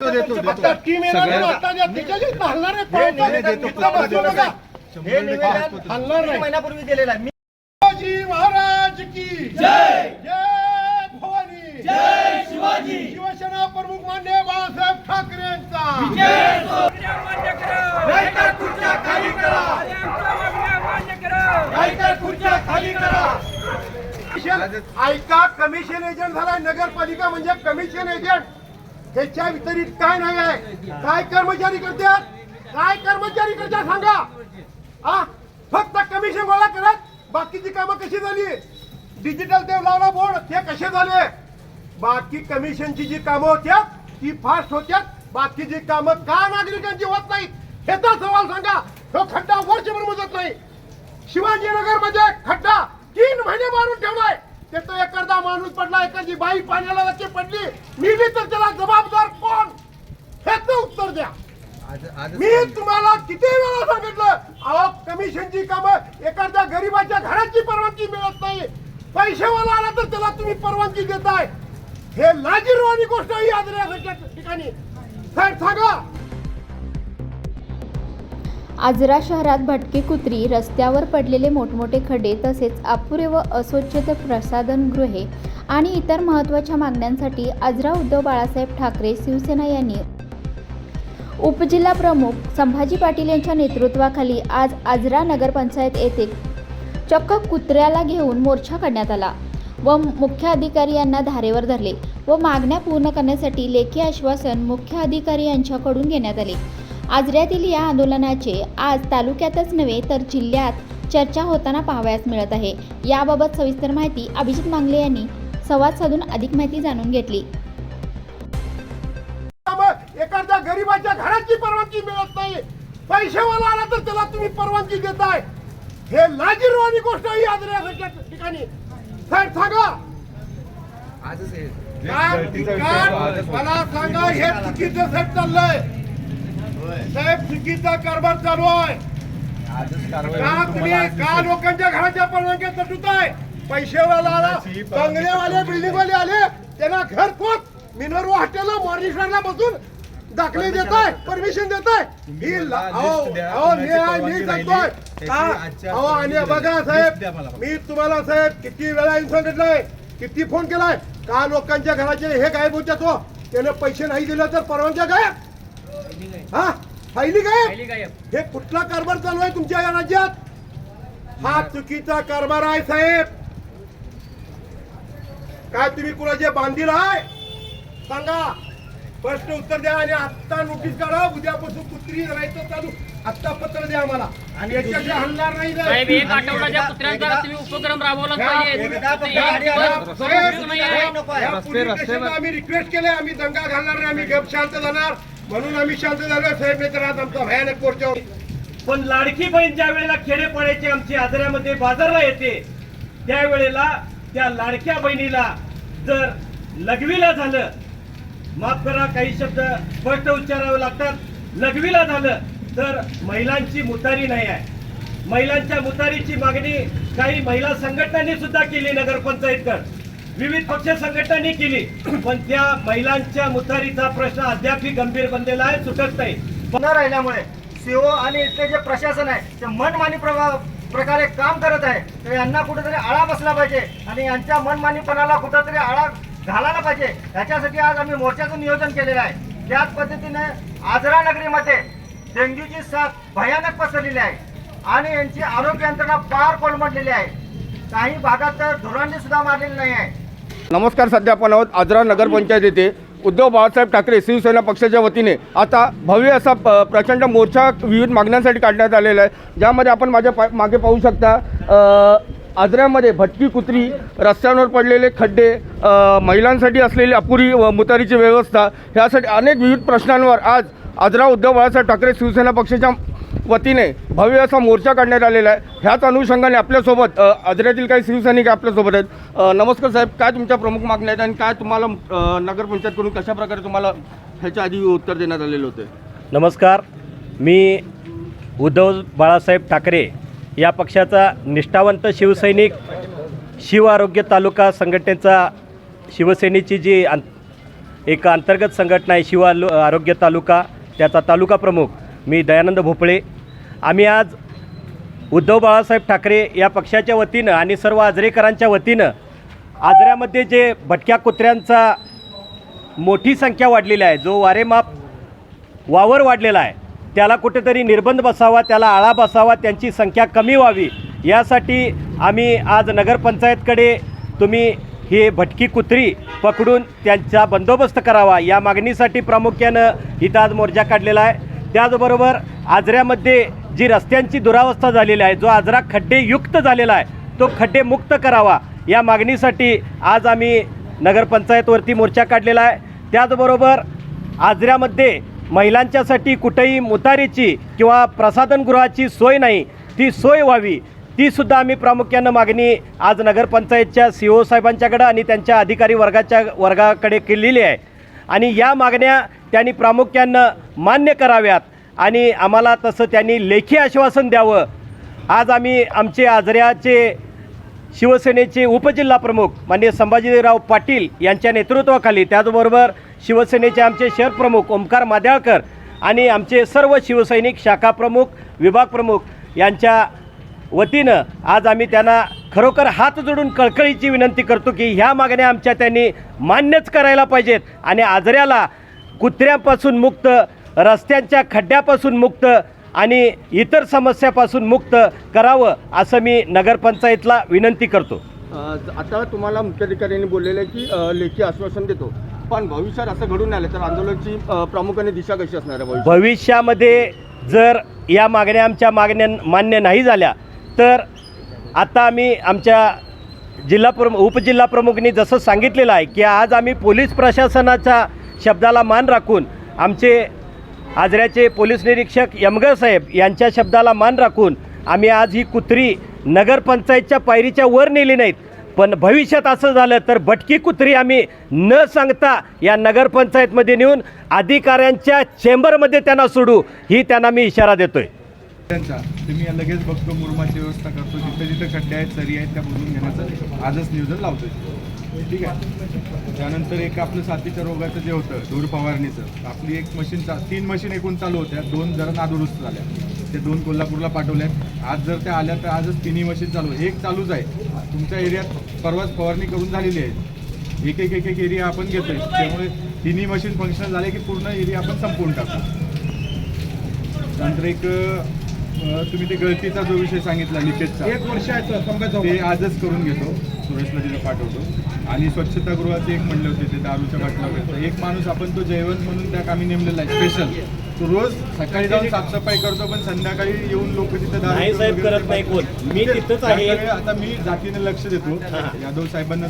Team येणार आता तिच्याशीच हलणार हे इथलं बसू. नका. हे निवेदन. हलणार नाही. महिन्यापूर्वी दिलेलं मी शिवाजी महाराज की जय! जय! भवानी! जय शिवाजी! शिवसेना प्रमुख मान्य बाळासाहेब ठाकरेंचा नाहीतर खुर्च्या खाली करा. नाहीतर खुर्च्या खाली करा. ऐका कमिशन एजंट झालाय. नगरपालिका म्हणजे कमिशन एजंट त्याच्या वितरित काय नाही आहे. काय कर्मचारी करतात? काय कर्मचारी करतात सांगा. हा फक्त कमिशन गोळा करत बाकीची कामं कशी झाली? डिजिटल देव लावला बोर्ड ते कसे झाले? बाकी कमिशनची जी कामं होत्या ती फास्ट होत्यात. बाकीची कामं का नागरिकांची होत नाहीत? ह्याचा सवाल सांगा. तो खड्डा वर्षभर मुजत नाही. शिवाजीनगरमध्ये खड्डा तीन महिने मारून ठेवलाय. त्याचा एखादा माणूस पडला एखादी बाई पाण्याला वरती पडली मिली तर त्याला जबाबदार कोण? ह्याचं उत्तर द्या. मी तुम्हाला किती वेळा सांगितलं अहो कमिशनची कामं एखाद्या गरीबाच्या घराची परवानगी मिळत नाही. पैसेवाला आला तर त्याला तुम्ही परवानगी देताय. हे लाजीरवाणी गोष्ट ही आदर्यासारख्या ठिकाणी. साहेब सांगा. आजरा शहरात भटकी कुत्री रस्त्यावर पडलेले मोठमोठे खड्डे तसेच अपुरे व अस्वच्छते प्रसाधनगृहे आणि इतर महत्त्वाच्या मागण्यांसाठी आजरा उद्धव बाळासाहेब ठाकरे शिवसेना यांनी उपजिल्हा प्रमुख संभाजी पाटील यांच्या नेतृत्वाखाली आज आजरा नगरपंचायत येथे चक्क कुत्र्याला घेऊन मोर्चा काढण्यात आला व मुख्य अधिकारी यांना धारेवर धरले व मागण्या पूर्ण करण्यासाठी लेखी आश्वासन मुख्य अधिकारी यांच्याकडून घेण्यात आले. आजऱ्यातील या आंदोलनाचे आज तालुक्यातच नव्हे तर जिल्ह्यात चर्चा होताना पाहावयास मिळत आहे. याबाबत सविस्तर माहिती अभिजित मांगले यांनी संवाद साधून अधिक माहिती जाणून घेतली. एखाद्या गरीबाच्या घराची परवानगी मिळत नाही. पैसेवाला आला तर त्याला तुम्ही परवानगी देताय. हे लाजीरवाणी गोष्ट ही आदर्यासारख्या ठिकाणी. साहेब सांगा. मला सांगा हे चुकीचं साहेब चाललंय. साहेब चुकीचा कारभार चालू आहे. का. तुम्ही का. लोकांच्या घराच्या परवानग्या तटुताय पैसेवाला आला बंगलेवाले बिल्डिंग वाले आले. त्यांना घर पोच मिनर्वा हॉटेलला मॉर्निंगला बसून दाखले देताय आहे. परमिशन कुणाची आहे, मी सांगतोय आणि बघा. साहेब. मी तुम्हाला साहेब किती वेळा सांगितलंय किती फोन केलाय. का लोकांच्या घराचे हे गायब होत्या तो त्याने पैसे नाही दिले तर परवानग्या गायब? हा फायली गायब? हे कुठला कारभार चालू आहे तुमच्या या राज्यात? हा चुकीचा कारभार आहे साहेब. काय तुम्ही कुणाचे बांधील आहे? सांगा. प्रश्न उत्तर द्या आणि आत्ता नोटीस काढा. उद्यापासून कुत्री राहायचं चालू. आत्ता पत्र द्या आम्हाला. आणि याच्याशी हलणार नाही साहेब एक आठवड्याच्या कुत्र्यांचा तुम्ही उपक्रम पाहिजे स्टेशनला आम्ही रिक्वेस्ट केले आम्ही दंगा घालणार नाही आम्ही गप शांत जाणार. म्हणून आम्ही शांत झालो. साहेब नाही तर आज आमचा भयानक मोर्चा पण लाडकी बहीण ज्या वेळेला खेडेपाड्याची आमची आजऱ्यामध्ये बाजारला येते त्यावेळेला त्या लाडक्या बहिणीला जर लघवीला झालं माफ करा काही शब्द स्पष्ट उच्चारावे लागतात. लघवीला झालं तर महिलांची मुतारी नाही आहे. महिलांच्या मुतारीची मागणी काही महिला संघटनांनी सुद्धा केली नगरपंचायतकड. विविध पक्ष संघटनांनी केली. पण त्या महिलांच्या मुतारीचा प्रश्न अद्याप गंभीर बनलेला आहे सुटत नाही. न राहिल्यामुळे सीओ आणि इथले जे प्रशासन आहे ते मनमानी प्रवा- प्रकारे काम करत आहे तर यांना कुठेतरी आळा बसला पाहिजे आणि यांच्या मनमानीपणाला कुठेतरी आळा घालायला पाहिजे. याच्यासाठी आज आम्ही मोर्चाचं नियोजन केलेलं आहे. त्याच पद्धतीने आजरा नगरीमध्ये डेंग्यूची साथ भयानक पसरलेली आहे आणि यांची आरोग्य यंत्रणा पार कोलमडलेली आहे. काही भागात तर धुरांनी सुद्धा मारलेली नाही आहे. नमस्कार सध्या आपण आहोत आजरा नगरपंचायत येथे. उद्धव बाळासाहेब ठाकरे शिवसेना पक्षाच्या वतीने. आता भव्य असा प- प्रचंड मोर्चा विविध मागण्यांसाठी काढण्यात आलेला आहे. ज्यामध्ये आपण माझ्या पा मागे पाहू शकता आजऱ्यामध्ये भटकी कुत्री रस्त्यांवर पडलेले खड्डे महिलांसाठी असलेली अपुरी व मुतारीची व्यवस्था ह्यासाठी अनेक विविध प्रश्नांवर आज आजरा उद्धव बाळासाहेब ठाकरे शिवसेना पक्षाच्या वतीने भव्य असा मोर्चा काढण्यात आलेला आहे. ह्याच अनुषंगाने आपल्यासोबत आजऱ्यातील काही शिवसैनिक आपल्यासोबत आहेत. नमस्कार साहेब काय तुमच्या प्रमुख मागण्या आहेत आणि काय तुम्हाला नगरपंचायतकडून कशा प्रकारे तुम्हाला ह्याच्या आधी उत्तर देण्यात आलेलं होते? नमस्कार. मी उद्धव बाळासाहेब ठाकरे या पक्षाचा निष्ठावंत शिवसैनिक शिव आरोग्य तालुका संघटनेचा शिवसेनेची जी अं एक अंतर्गत संघटना आहे शिव आरोग्य तालुका त्याचा तालुका प्रमुख मी दयानंद भोपळे. आम्ही आज उद्धव बाळासाहेब ठाकरे या पक्षाच्या वतीनं आणि सर्व आजरेकरांच्या वतीनं आजऱ्यामध्ये जे भटक्या कुत्र्यांचा मोठी संख्या वाढलेली आहे जो वारेमाप वावर वाढलेला आहे त्याला कुठेतरी निर्बंध बसावा त्याला आळा बसावा त्यांची संख्या कमी व्हावी यासाठी आम्ही आज नगरपंचायतकडे तुम्ही ही भटकी कुत्री पकडून त्यांचा बंदोबस्त करावा या मागणीसाठी प्रामुख्यानं इथं आज मोर्चा काढलेला आहे. त्याचबरोबर आजऱ्यामध्ये जी रस्त्यांची दुरावस्था झालेली आहे जो आजरा खड्डेयुक्त झालेला आहे तो खड्डेमुक्त करावा. या मागणीसाठी आज आम्ही नगरपंचायतवरती मोर्चा काढलेला आहे. त्याचबरोबर आजऱ्यामध्ये महिलांच्यासाठी कुठेही मुतारीची किंवा प्रसाधनगृहाची सोय नाही ती सोय व्हावी. तीसुद्धा आम्ही प्रामुख्यानं मागणी आज नगरपंचायतच्या सी ओ साहेबांच्याकडं आणि त्यांच्या अधिकारी वर्गाच्या वर्गाकडे केलेली आहे. आणि या मागण्या त्यांनी प्रामुख्यानं मान्य कराव्यात. आणि आम्हाला तसं त्यांनी लेखी आश्वासन द्यावं. आज आम्ही आमचे आजऱ्याचे शिवसेनेचे उपजिल्हाप्रमुख माननीय संभाजीराव पाटील यांच्या नेतृत्वाखाली त्याचबरोबर शिवसेनेचे आमचे शहर प्रमुख ओमकार माद्याळकर आणि आमचे सर्व शिवसैनिक शाखा प्रमुख विभाग प्रमुख यांच्या वतीनं आज आम्ही त्यांना खरोखर हात जोडून कळकळीची विनंती करतो की ह्या मागण्या आमच्या त्यांनी मान्यच करायला पाहिजेत आणि आजऱ्याला कुत्र्यापासून मुक्त रस्त्यांच्या खड्ड्यापासून मुक्त आणि इतर समस्यापासून मुक्त करावं असं मी नगरपंचायतला विनंती करतो. आता तुम्हाला मुख्याधिकाऱ्यांनी बोललेलं आहे की लेखी आश्वासन देतो. पण भविष्यात असं घडून आलं तर आंदोलनाची प्रामुख्याने दिशा कशी असणार आहे भविष्यामध्ये जर या मागण्या आमच्या मागण्या मान्य नाही झाल्या तर आता आम्ही आमच्या जिल्हा प्रमुख उपजिल्हा प्रमुखनी जसं सांगितलेलं आहे की आज आम्ही पोलीस प्रशासनाच्या शब्दाला मान राखून आमचे आजऱ्याचे पोलीस निरीक्षक यमगर साहेब यांच्या शब्दाला मान राखून आम्ही आज ही कुत्री नगरपंचायतच्या पायरीच्या वर नेली नाहीत पण भविष्यात असं झालं तर भटकी कुत्री आम्ही न सांगता या नगरपंचायतमध्ये नेऊन अधिकाऱ्यांच्या चेंबरमध्ये त्यांना सोडू ही त्यांना मी इशारा देतोय. त्यांचा तुम्ही लगेच बघतो मुरमाची व्यवस्था करतो जिथे जिथे खड्डे आहेत सरी आहेत त्या बुजून घेण्याचं आजच नियोजन लावतोय. ठीक आहे. त्यानंतर एक आपलं साथीच्या रोगाचं जे होतं धूर फवारणीचं आपली एक मशीन चा तीन मशीन एकूण चालू होत्या. दोन जरा नादुरुस्त झाल्या. ते दोन कोल्हापूरला पाठवल्यात. आज जर त्या आल्या तर आजच तिन्ही मशीन चालू. एक चालूच आहे. तुमच्या एरियात परवाच फवारणी करून झालेली आहे. एक एक एक एक एरिया आपण घेतोय. त्यामुळे तिन्ही मशीन फंक्शनल झाले की पूर्ण एरिया आपण संपवून टाकू. नंतर एक तुम्ही ते गळतीचा जो विषय सांगितला लिकेजचा एक वर्षाचं ते आजच करून घेतो. सुरेशला तिथं पाठवतो. आणि स्वच्छतागृहाचे एक म्हणले होते ते दारूच्या बाटला वगैरे एक माणूस आपण तो जयवंत म्हणून त्या कामी नेमलेला आहे स्पेशल तो रोज सकाळी जाऊन साफसफाई करतो पण संध्याकाळी येऊन लोक तिथे दारू साहेब, करत नाही कोण. मी ते- तिथंच आहे. त्याकडे आता मी जातीने लक्ष देतो यादव साहेबांना